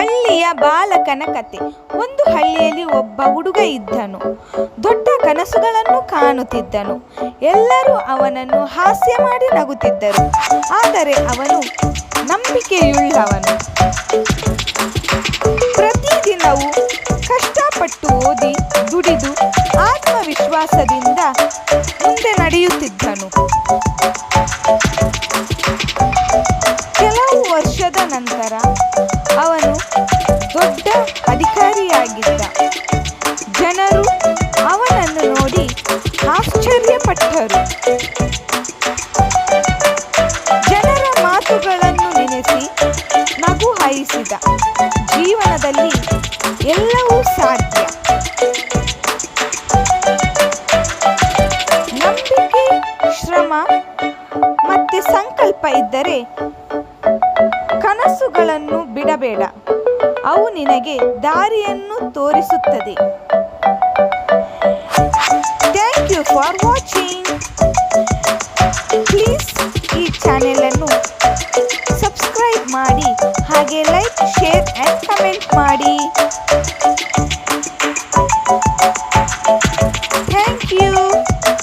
ಹಳ್ಳಿಯ ಬಾಲಕನ ಕತೆ. ಒಂದು ಹಳ್ಳಿಯಲ್ಲಿ ಒಬ್ಬ ಹುಡುಗ ಇದ್ದನು. ದೊಡ್ಡ ಕನಸುಗಳನ್ನು ಕಾಣುತ್ತಿದ್ದನು. ಎಲ್ಲರೂ ಅವನನ್ನು ಹಾಸ್ಯ ಮಾಡಿ ನಗುತ್ತಿದ್ದರು. ಆದರೆ ಅವನು ನಂಬಿಕೆಯುಳ್ಳವನು. ಪ್ರತಿದಿನವೂ ಕಷ್ಟಪಟ್ಟು ಓದಿ ದುಡಿದು ಆತ್ಮವಿಶ್ವಾಸದಿಂದ ವರ್ಷದ ನಂತರ ಅವನು ದೊಡ್ಡ ಅಧಿಕಾರಿಯಾಗಿದ್ದ. ಜನರು ಅವನನ್ನು ನೋಡಿ ಆಶ್ಚರ್ಯಪಟ್ಟರು. ಜನರ ಮಾತುಗಳನ್ನು ನೆನೆಸಿ ನಗು ಹಾಯಿಸಿದ ಜೀವನದಲ್ಲಿ ಎಲ್ಲವೂ ಸಾಧ್ಯ. ನಂಬಿಕೆ, ಶ್ರಮ ಮತ್ತೆ ಸಂಕಲ್ಪ ಇದ್ದರೆ ಕನಸುಗಳನ್ನು ಬಿಡಬೇಡ. ಅವು ನಿನಗೆ ದಾರಿಯನ್ನು ತೋರಿಸುತ್ತದೆ. Thank you for watching please ಈ ಚಾನೆಲನ್ನು ಸಬ್ಸ್ಕ್ರೈಬ್ ಮಾಡಿ, ಹಾಗೆ ಲೈಕ್ ಶೇರ್ ಆ್ಯಂಡ್ ಕಮೆಂಟ್ ಮಾಡಿ.